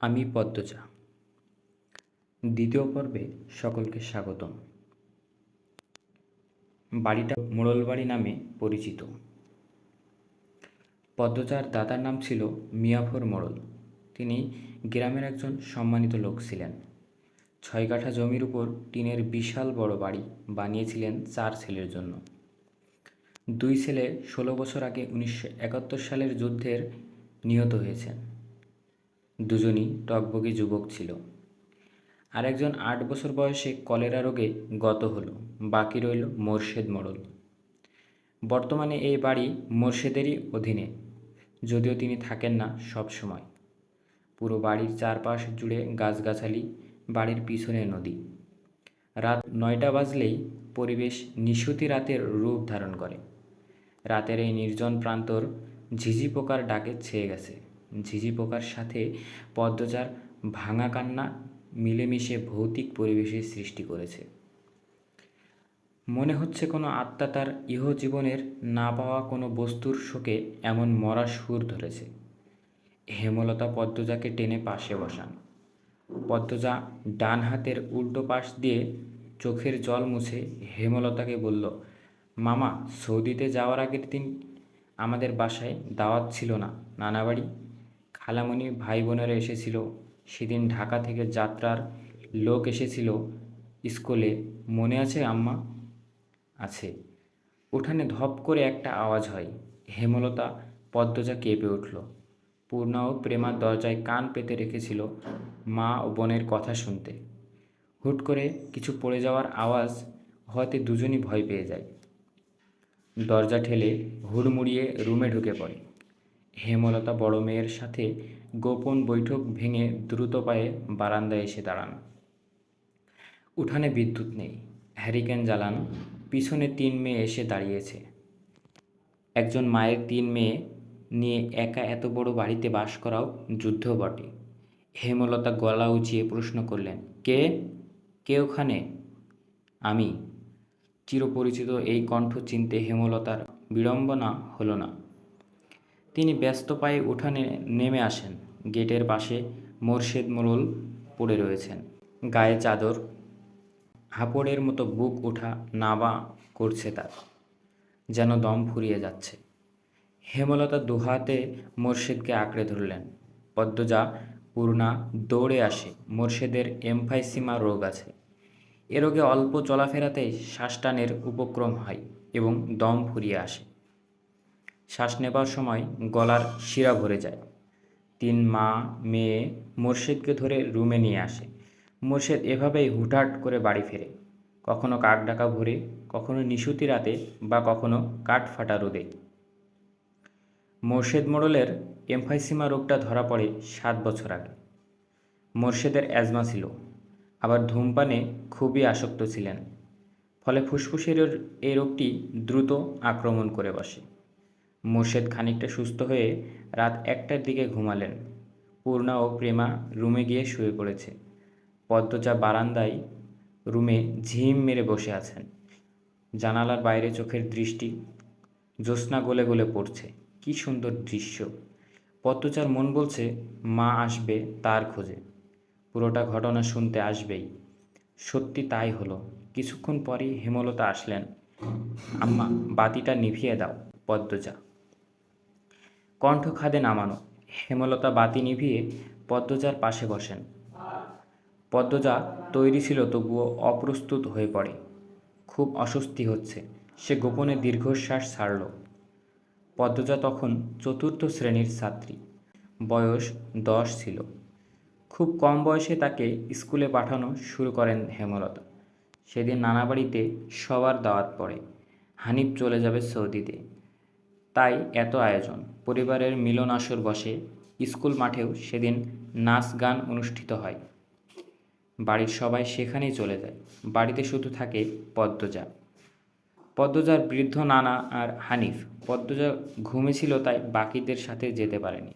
আমি পদ্মজা। দ্বিতীয় পর্বে সকলকে স্বাগতম। বাড়িটা মোড়লবাড়ি নামে পরিচিত। পদ্মজার দাদার নাম ছিল মিয়াফর মোড়ল। তিনি গ্রামের একজন সম্মানিত লোক ছিলেন। ছয় কাঠা জমির উপর টিনের বিশাল বড় বাড়ি বানিয়েছিলেন চার ছেলের জন্য। দুই ছেলে ষোলো বছর আগে উনিশশো একাত্তর সালের যুদ্ধের নিহত হয়েছেন। দুজনই টকবগি যুবক ছিল। আরেকজন আট বছর বয়সে কলেরা রোগে গত হলো, বাকি রইল মোর্শেদ মোড়ল বর্তমানে এই বাড়ি মোর্শেদেরই অধীনে, যদিও তিনি থাকেন না সব সময়। পুরো বাড়ির চারপাশ জুড়ে গাছগাছালি, বাড়ির পিছনে নদী। রাত নয়টা বাজলেই পরিবেশ নিশুতি রাতের রূপ ধারণ করে। রাতের এই নির্জন প্রান্তর ঝিঝি পোকার ডাকে ছেয়ে গেছে। ঝিঝি পোকার সাথে পদ্মজার ভাঙা কান্না মিলেমিশে ভৌতিক পরিবেশের সৃষ্টি করেছে। মনে হচ্ছে কোনো আত্মা তার ইহজীবনের না পাওয়া কোনো বস্তুর শোকে এমন মরা সুর ধরেছে। হেমলতা পদ্মজাকে টেনে পাশে বসান। পদ্মজা ডান হাতের উল্টো পাশ দিয়ে চোখের জল মুছে হেমলতাকে বলল, মামা, সৌদিতে যাওয়ার আগের দিন আমাদের বাসায় দাওয়াত ছিল না। নানা বাড়ি খালামণি ভাই বোনেরা এসেছিল। সেদিন ঢাকা থেকে যাত্রার লোক এসেছিল স্কুলে। মনে আছে, আম্মা? আছে। উঠানে ধপ করে একটা আওয়াজ হয়। হেমলতা পদ্মজা কেঁপে উঠল। পূর্ণা ও প্রেমার দরজায় কান পেতে রেখেছিল মা ও বোনের কথা শুনতে। হুট করে কিছু পড়ে যাওয়ার আওয়াজ হওয়াতে দুজনই ভয় পেয়ে যায়। দরজা ঠেলে হুড়মুড়িয়ে রুমে ঢুকে পড়ে। হেমলতা বড় মেয়ের সাথে গোপন বৈঠক ভেঙে দ্রুত পায়ে বারান্দায় এসে দাঁড়ান। উঠানে বিদ্যুৎ নেই, হ্যারিকেন জ্বালান, পিছনে তিন মেয়ে এসে দাঁড়িয়েছে। একজন মায়ের তিন মেয়ে নিয়ে একা এত বড় বাড়িতে বাস করাও যুদ্ধ বটে। হেমলতা গলা উঁচিয়ে প্রশ্ন করলেন, কে? কে ওখানে? আমি। চিরপরিচিত এই কণ্ঠ চিনতে হেমলতার বিড়ম্বনা হলো না। তিনি ব্যস্ত পায়ে উঠানে নেমে আসেন। গেটের পাশে মোর্শেদ মোড়ল পড়ে রয়েছেন। গায়ে চাদর, হাপড়ের মতো বুক ওঠা নাবা করছে তার, যেন দম ফুরিয়ে যাচ্ছে। হেমলতা দুহাতে মোর্শেদকে আঁকড়ে ধরলেন। পদ্মজা, পূর্ণা দৌড়ে আসে। মোর্শেদের এমফাইসিমা রোগ আছে। এ রোগে অল্প চলাফেরাতেই শ্বাসটানের উপক্রম হয় এবং দম ফুরিয়ে আসে। শ্বাস নেবার সময় গলার শিরা ভরে যায়। তিন মা, মেয়ে মোর্শেদকে ধরে রুমে নিয়ে আসে। মোর্শেদ এভাবেই হুটহাট করে বাড়ি ফেরে। কখনো কাক ডাকা ভরে, কখনো নিশুতি রাতে বা কখনো কাঠ ফাটা রোদে। মোর্শেদ মোড়লের এমফাইসিমা রোগটা ধরা পড়ে সাত বছর আগে। মোর্শেদের অ্যাজমা ছিল। আবার ধূমপানে খুবই আসক্ত ছিলেন। ফলে ফুসফুসের এই রোগটি দ্রুত আক্রমণ করে বসে। মোর্শেদ খানিকটা সুস্থ হয়ে রাত একটার দিকে ঘুমালেন। পূর্ণা ও প্রেমা রুমে গিয়ে শুয়ে পড়েছে। পদ্মজা বারান্দায় রুমে ঝিম মেরে বসে আছেন। জানালার বাইরে চোখের দৃষ্টি জ্যোৎস্না গলে গলে পড়ছে। কি সুন্দর দৃশ্য। পদ্মচার মন বলছে, মা আসবে তার খোঁজে। পুরোটা ঘটনা শুনতে আসবেই। সত্যি তাই হলো। কিছুক্ষণ পরই হেমলতা আসলেন। আম্মা, বাতিটা নিভিয়ে দাও, পদ্মজা। কণ্ঠ খাদে নামানো, হেমলতা বাতি নিভিয়ে পদ্মজার পাশে বসেন। পদ্মজা তৈরি ছিল তবুও অপ্রস্তুত হয়ে পড়ে। খুব অস্বস্তি হচ্ছে, সে গোপনে দীর্ঘশ্বাস ছাড়ল। পদ্মজা তখন চতুর্থ শ্রেণির ছাত্রী, বয়স দশ ছিল। খুব কম বয়সে তাকে স্কুলে পাঠানো শুরু করেন হেমলতা। সেদিন নানা বাড়িতে সবার দাওয়াত পড়ে, হানিফ চলে যাবে সৌদিতে। তাই এত আয়োজন। পরিবারের মিলন আসর বসে স্কুল মাঠেও সেদিন নাচ গান অনুষ্ঠিত হয়। বাড়ির সবাই সেখানেই চলে যায়। বাড়িতে শুধু থাকে পদ্মজা। পদ্মজার বৃদ্ধ নানা আর হানিফ। পদ্মজা ঘুমেছিল তাই বাকিদের সাথে যেতে পারেনি।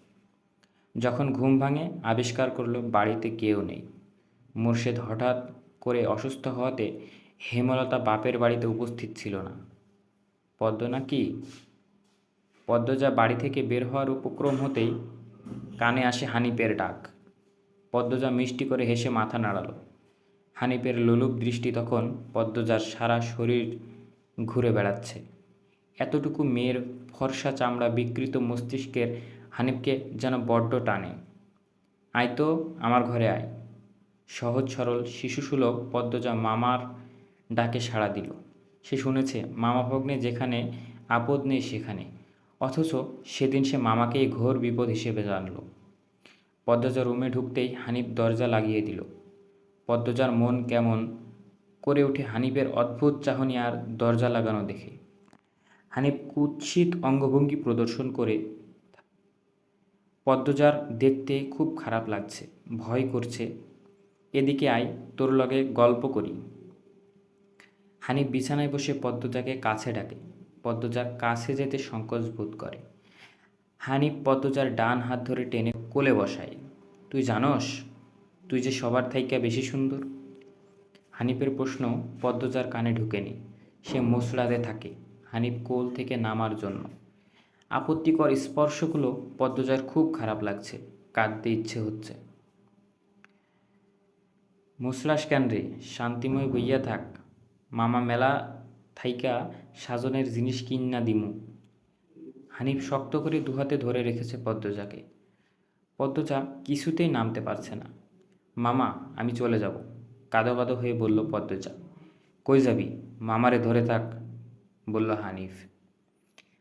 যখন ঘুম ভাঙে, আবিষ্কার করল বাড়িতে কেউ নেই। মুর্শেদ হঠাৎ করে অসুস্থ হওয়াতে হেমলতা বাপের বাড়িতে উপস্থিত ছিল না। পদ্ম না কি? পদ্মজা বাড়ি থেকে বের হওয়ার উপক্রম হতেই কানে আসে হানিপের ডাক। পদ্মজা মিষ্টি করে হেসে মাথা নাড়ালো। হানিপের লোলুপ দৃষ্টি তখন পদ্মজার সারা শরীর ঘুরে বেড়াচ্ছে। এতটুকু মেয়ের ফর্সা চামড়া বিকৃত মস্তিষ্কের হানিফকে যেন বড্ড টানে। আয় তো, আমার ঘরে আয়। সহজ সরল শিশুসুলভ পদ্মজা মামার ডাকে সাড়া দিল। সে শুনেছে, মামা ভগ্নে যেখানে, আপদ নেই সেখানে। অথচ সেদিন সে মামাকেই ঘোর বিপদ হিসেবে জানল। পদ্মজা রুমে ঢুকতেই হানিফ দরজা লাগিয়ে দিল। পদ্মজার মন কেমন করে উঠে হানিফের অদ্ভুত চাহনি আর দরজা লাগানো দেখে। হানিফ কুৎসিত অঙ্গভঙ্গি প্রদর্শন করে পদ্মজার দেখতে খুব খারাপ লাগছে, ভয় করছে। এদিকে আয়, তোর লগে গল্প করি। হানিফ বিছানায় বসে পদ্মজাকে কাছে ডাকে। পদ্মজার কাছে যেতে সংকোচ বোধ করে। হানিফ পদ্মজার ডান হাত ধরে টেনে কোলে বসায়। তুই জানস, তুই যে সবার থাইকা বেশি সুন্দর? হানিফের প্রশ্ন পদ্মজার কানে ঢুকেনি। সে মোসড়াতে থাকে, হানিফ কোল থেকে নামার জন্য। আপত্তিকর স্পর্শগুলো পদ্মজার খুব খারাপ লাগছে, কাঁদতে ইচ্ছে হচ্ছে। মুসলাস কেন রে? শান্তিময় বইয়া থাক। মামা মেলা থাইকা সাজনের জিনিস কিন্না দিমু। হানিফ শক্ত করে দুহাতে ধরে রেখেছে পদ্মজাকে। পদ্মজা কিছুতেই নামতে পারছে না। মামা, আমি চলে যাব। কাদো কাদো হয়ে বলল পদ্মজা। কই যাবি? মামারে ধরে থাক, বলল হানিফ।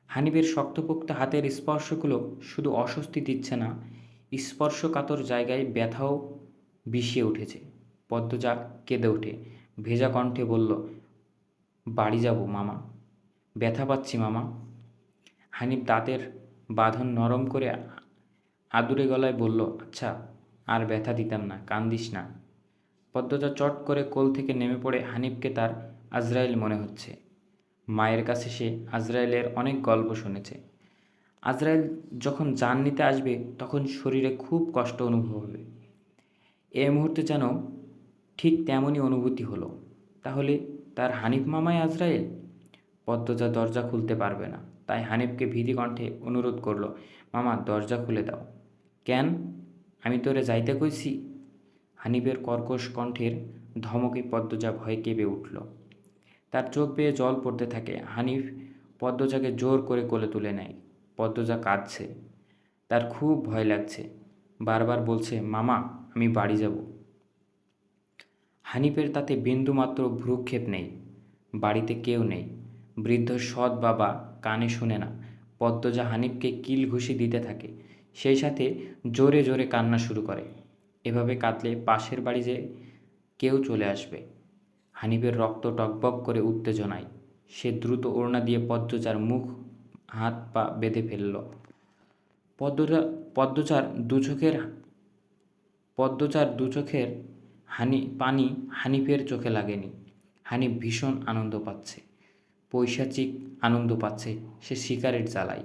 হানিফের শক্তপোক্ত হাতের স্পর্শগুলো শুধু অস্বস্তি দিচ্ছে না, স্পর্শকাতর জায়গায় ব্যথাও বিষিয়ে উঠেছে। পদ্মজা কেঁদে ওঠে। ভেজা কণ্ঠে বলল, বাড়ি যাব, মামা। ব্যথা পাচ্ছি মামা। হানিফ দাঁতের বাঁধন নরম করে আদুরে গলায় বলল আচ্ছা আর ব্যথা দিতাম না, কান্দিস না। পদ্মজা চট করে কোল থেকে নেমে পড়ে হানিফকে তার আজরাইল মনে হচ্ছে। মায়ের কাছে সে আজরাইলের অনেক গল্প শুনেছে। আজরাইল যখন যান নিতে আসবে, তখন শরীরে খুব কষ্ট অনুভব হবে। এই মুহূর্তে যেন ঠিক তেমনই অনুভূতি হলো। তাহলে তার হানিফ মামাই আজরাইল? পদ্মজা দরজা খুলতে পারবে না। তাই হানিফকে ভীতি কণ্ঠে অনুরোধ করল, মামা, দরজা খুলে দাও। কেন? আমি তোরে যাইতে কইছি? হানিফের কর্কশ কণ্ঠের ধমকে পদ্মজা ভয়ে কেঁপে উঠল। তার চোখ বেয়ে জল পড়তে থাকে। হানিফ পদ্মজাকে জোর করে কোলে তুলে নেয়। পদ্মজা কাঁদছে। তার খুব ভয় লাগছে। বারবার বলছে, মামা, আমি বাড়ি যাব। হানিফের তাতে বিন্দুমাত্র ভ্রুক্ষেপ নেই। বাড়িতে কেউ নেই। বৃদ্ধ সৎ বাবা কানে শুনে না। পদ্মজা হানিফকে কিল ঘুষি দিতে থাকে। সেই সাথে জোরে জোরে কান্না শুরু করে। এভাবে কাঁদলে পাশের বাড়ি যে কেউ চলে আসবে। হানিফের রক্ত টকবক করে উত্তেজনায়। সে দ্রুত ওড়না দিয়ে পদ্মচার মুখ, হাত, পা বেঁধে ফেলল। পদ্মচা পদ্মচার দু চোখের পদ্মচার দু চোখের হানি, পানি হানিফের চোখে লাগেনি। হানিফ ভীষণ আনন্দ পাচ্ছে। পৈশাচিক আনন্দ পাচ্ছে, সে সিগারেট জ্বালায়।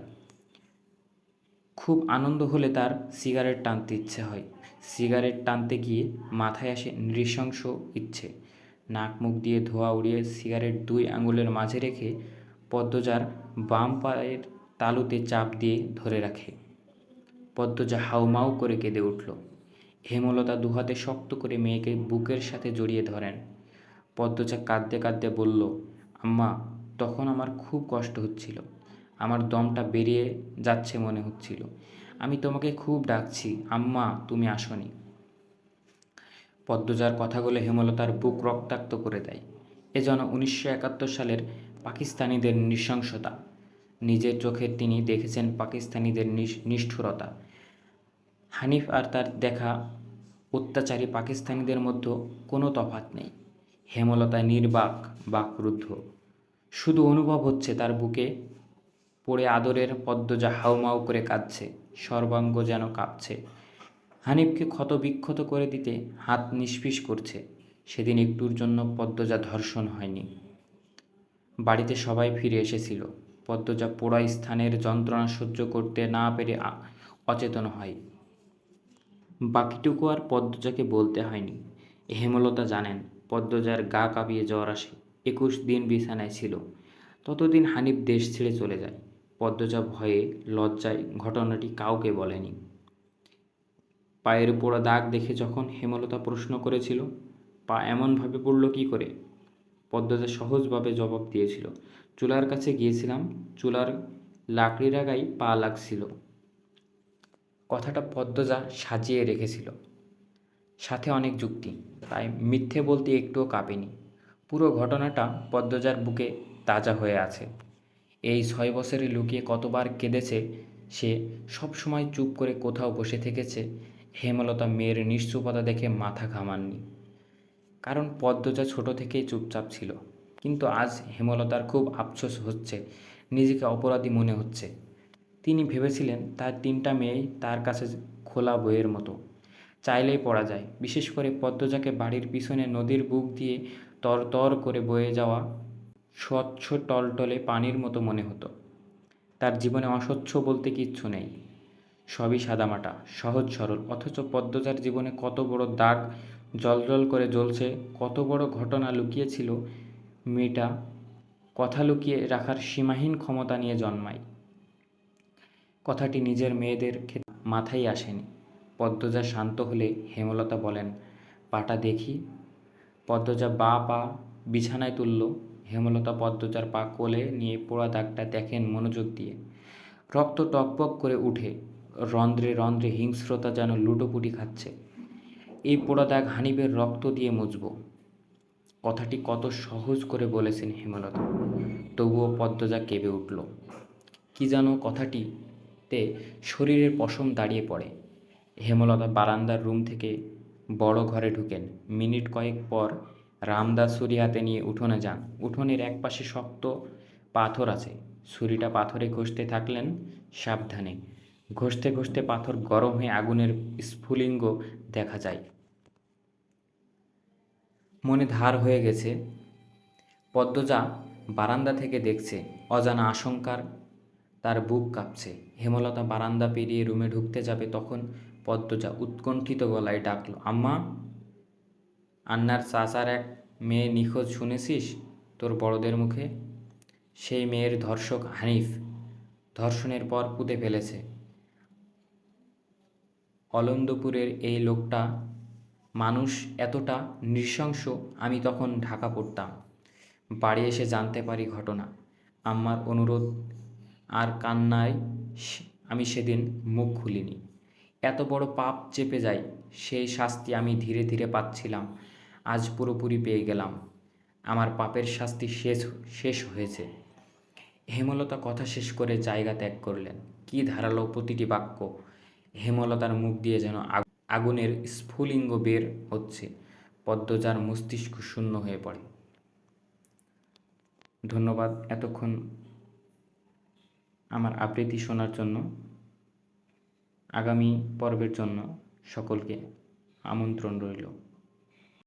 খুব আনন্দ হলে তার সিগারেট টানতে ইচ্ছে হয়। সিগারেট টানতে গিয়ে মাথায় আসে নৃশংস ইচ্ছে। নাক মুখ দিয়ে ধোয়া উড়িয়ে সিগারেট দুই আঙুলের মাঝে রেখে পদ্মজার বাম পায়ের তালুতে চাপ দিয়ে ধরে রাখে। পদ্মজা হাউমাউ করে কেঁদে উঠল। হেমলতা দুহাতে শক্ত করে মেয়েকে বুকের সাথে জড়িয়ে ধরেন। পদ্মজা কাঁদতে কাঁদতে বলল, আম্মা তখন আমার খুব কষ্ট হচ্ছিল। আমার দমটা বেরিয়ে যাচ্ছে মনে হচ্ছিল। আমি তোমাকে খুব ডাকছি, আম্মা, তুমি আসনি। পদ্মজার কথাগুলো হেমলতার বুক রক্তাক্ত করে দেয়। এ যেন উনিশশো একাত্তর সালের পাকিস্তানিদের নৃশংসতা। নিজের চোখে তিনি দেখেছেন পাকিস্তানিদের নিষ্ঠুরতা। হানিফ আর তার দেখা অত্যাচারী পাকিস্তানিদের মধ্যে কোনো তফাত নেই। হেমলতা নির্বাক, বাকরুদ্ধ। শুধু অনুভব হচ্ছে তার বুকে। পড়ে আদরের পদ্মজা হাউমাউ করে কাঁদছে, সর্বাঙ্গ যেন কাঁপছে। হানিফকে ক্ষতবিক্ষত করে দিতে হাত নিষ্পিস করছে। সেদিন একটুর জন্য পদ্মজা ধর্ষণ হয়নি। বাড়িতে সবাই ফিরে এসেছিল। পদ্মজা পোড়া স্থানের যন্ত্রণা সহ্য করতে না পেরে অচেতন হয়। বাকিটুকু আর পদ্মজাকে বলতে হয়নি। হেমলতা জানেন, পদ্মজার গা কাঁপিয়ে জ্বর আসে। একুশ দিন বিছানায় ছিল। ততদিন হানিফ দেশ ছেড়ে চলে যায়। পদ্মজা ভয়ে লজ্জায় ঘটনাটি কাউকে বলেনি। পায়ের পোড়া দাগ দেখে যখন হেমলতা প্রশ্ন করেছিল, পা এমনভাবে পড়ল কী করে? পদ্মজা সহজভাবে জবাব দিয়েছিল, চুলার কাছে গিয়েছিলাম, চুলার লাকড়ির আগায় পা লাগছিল। কথাটা পদ্মজা সাজিয়ে রেখেছিল। সাথে অনেক যুক্তি, তাই মিথ্যে বলতে একটুও কাঁপেনি। পুরো ঘটনাটা পদ্মজার বুকে তাজা হয়ে আছে। এই ছয় বছরে লুকিয়ে কতবার কেঁদেছে, সে সব সময় চুপ করে কোথাও বসে থেকেছে, হেমলতা মেয়ের নিশ্চুপতা দেখে মাথা ঘামাননি। কারণ পদ্মজা ছোট থেকেই চুপচাপ ছিল, কিন্তু আজ হেমলতার খুব আফসোস হচ্ছে, নিজেকে অপরাধী মনে হচ্ছে। তিনি ভেবেছিলেন, তার তিনটা মেয়েই তার কাছে খোলা বইয়ের মতো। চাইলেই পড়া যায়, বিশেষ করে পদ্মজাকে বাড়ির পিছনে নদীর বুক দিয়ে তরতর করে বয়ে যাওয়া স্বচ্ছ টলটলে পানির মতো মনে হতো। তার জীবনে অস্বচ্ছ বলতে কিচ্ছু নেই। সবই সাদামাটা, সহজ সরল, অথচ পদ্মজার জীবনে কত বড় দাগ জলজল করে জ্বলছে, কত বড় ঘটনা লুকিয়েছিল মেয়েটা, কথা লুকিয়ে রাখার সীমাহীন ক্ষমতা নিয়ে জন্মায়। কথাটি নিজের মেয়েদের মাথায় আসেনি। পদ্মজা শান্ত হলে হেমলতা বলেন, পাটা দেখি পদ্মজা বা পা বিছানায় তুলল। হেমলতা পদ্মজার পা কোলে নিয়ে পোড়া দাগটা দেখেন মনোযোগ দিয়ে। রক্ত টকবক করে উঠে, রন্ধ্রে রন্ধ্রে হিংস্রতা যেন লুটোপুটি খাচ্ছে। এই পোড়া দাগ হানিবের রক্ত দিয়ে মুছব। কথাটি কত সহজ করে বলেছেন হেমলতা। তবুও পদ্মজা কেঁপে উঠল। কি যেন কথাটিতে শরীরের পশম দাঁড়িয়ে পড়ে। হেমলতা বারান্দার রুম থেকে বড় ঘরে ঢুকেন। মিনিট কয়েক পর রামদাস ছুরি হাতে নিয়ে উঠোনে যান। উঠোনের একপাশে শক্ত পাথর আছে। ছুরিটা পাথরে ঘষতে থাকলেন সাবধানে। ঘষতে ঘষতে পাথর গরম হয়ে আগুনের স্ফুলিঙ্গ দেখা যায়। মনে ধার হয়ে গেছে, পদ্মজা বারান্দা থেকে দেখছে। অজানা আশঙ্কার তার বুক কাঁপছে। হেমলতা বারান্দা পেরিয়ে রুমে ঢুকতে যাবে তখন পদ্মজা উৎকণ্ঠিত গলায় ডাকল, আম্মা, আন্নার চাচার এক মেয়ে নিখোঁজ শুনেছিস তোর বড়দের মুখে? সেই মেয়ের ধর্ষক হানিফ, ধর্ষণের পর পুঁতে ফেলেছে। অলন্দপুরের এই লোকটা মানুষ এতটা নৃশংস, আমি তখন ঢাকা পড়তাম। বাড়ি এসে জানতে পারি ঘটনা। আম্মার অনুরোধ আর কান্নায় আমি সেদিন মুখ খুলিনি। এত বড় পাপ চেপে যায় সেই শাস্তি আমি ধীরে ধীরে পাচ্ছিলাম। আজ পুরোপুরি পেয়ে গেলাম। আমার পাপের শাস্তি শেষ শেষ হয়েছে। হেমলতা কথা শেষ করে জায়গা ত্যাগ করলেন। কি ধারালো প্রতিটি বাক্য। হেমলতার মুখ দিয়ে যেন আগুনের স্ফুলিঙ্গ বের হচ্ছে। পদ্মজার মস্তিষ্ক শূন্য হয়ে পড়ে। ধন্যবাদ এতক্ষণ আমার আবৃত্তি শোনার জন্য। আগামী পর্বের জন্য সকলকে আমন্ত্রণ রইল।